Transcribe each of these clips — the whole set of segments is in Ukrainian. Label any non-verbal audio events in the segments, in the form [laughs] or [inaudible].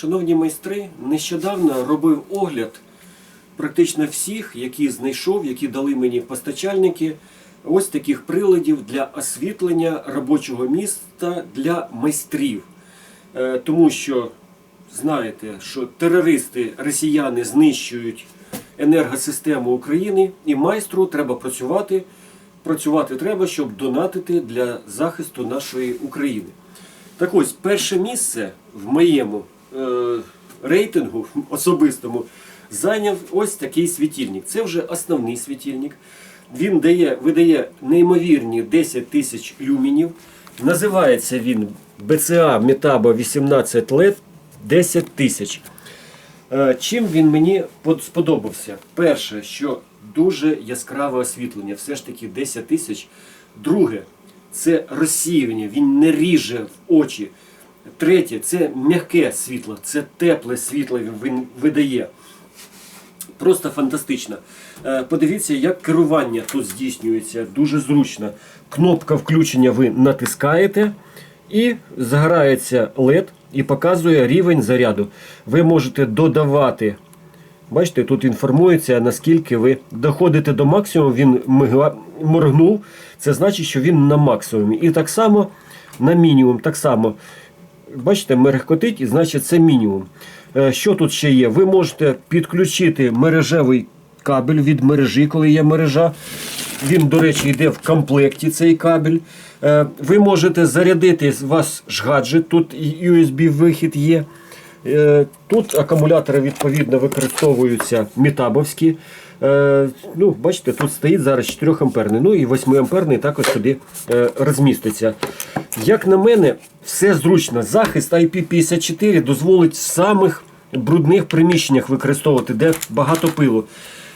Шановні майстри, нещодавно робив огляд практично всіх, які знайшов, які дали мені постачальники, ось таких приладів для освітлення робочого міста для майстрів. Е, Тому що знаєте, що терористи, росіяни знищують енергосистему України, і майстру треба працювати. Працювати треба, щоб донатити для захисту нашої України. Так ось, перше місце в моєму рейтингу особистому зайняв ось такий світильник. Це вже основний світильник. Він дає, видає неймовірні 10 тисяч люмінів. Називається він BCA Metabo 18 LED 10 тисяч. Е, Чим він мені сподобався? Перше, що дуже яскраве освітлення, все ж таки 10 тисяч. Друге, це розсіювання, він не ріже в очі. Третє, це м'яке світло, це тепле світло він видає. Просто фантастично. Е, Подивіться, як керування тут здійснюється. Дуже зручно. Кнопка включення ви натискаєте і загорається LED і показує рівень заряду. Ви можете додавати. Бачите, тут інформується, наскільки ви доходите до максимуму, він моргнув. Це значить, що він на максимумі. І так само на мінімум. Так само. Бачите, мерехкотить, і значить це мінімум. Е, Що тут ще є? Ви можете підключити мережевий кабель від мережі, коли є мережа. Він, до речі, йде в комплекті цей кабель. Е, Ви можете зарядити вас гаджет, тут USB-вихід є. Е, Тут акумулятори відповідно використовуються метабовські. Ну, бачите, тут стоїть зараз 4 амперний, ну і 8 амперний також сюди розміститься. Як на мене, все зручно. Захист IP54 дозволить в самих брудних приміщеннях використовувати, де багато пилу.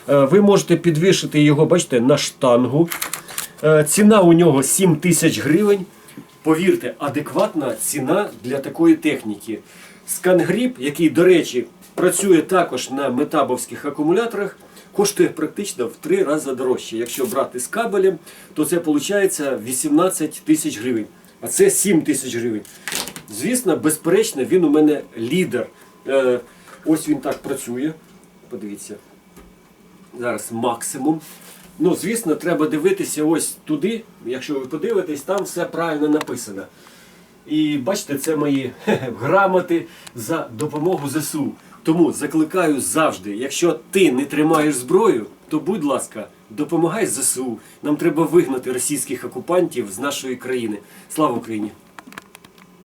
Е, Ви можете підвішити його, бачите, на штангу. Е, Ціна у нього 7 тисяч гривень. Повірте, адекватна ціна для такої техніки. Скангріп, який, до речі, працює також на метабовських акумуляторах, коштує практично в три рази дорожче. Якщо брати з кабелем, то це виходить 18 тисяч гривень, а це 7 тисяч гривень. Звісно, безперечно, він у мене лідер. Е, ось він так працює. Подивіться зараз максимум. Ну, звісно, треба дивитися ось туди. Якщо ви подивитесь, там все правильно написано. І бачите, це мої [laughs] грамоти за допомогу ЗСУ. Тому закликаю завжди, якщо ти не тримаєш зброю, то будь ласка, допомагай ЗСУ. Нам треба вигнати російських окупантів з нашої країни. Слава Україні!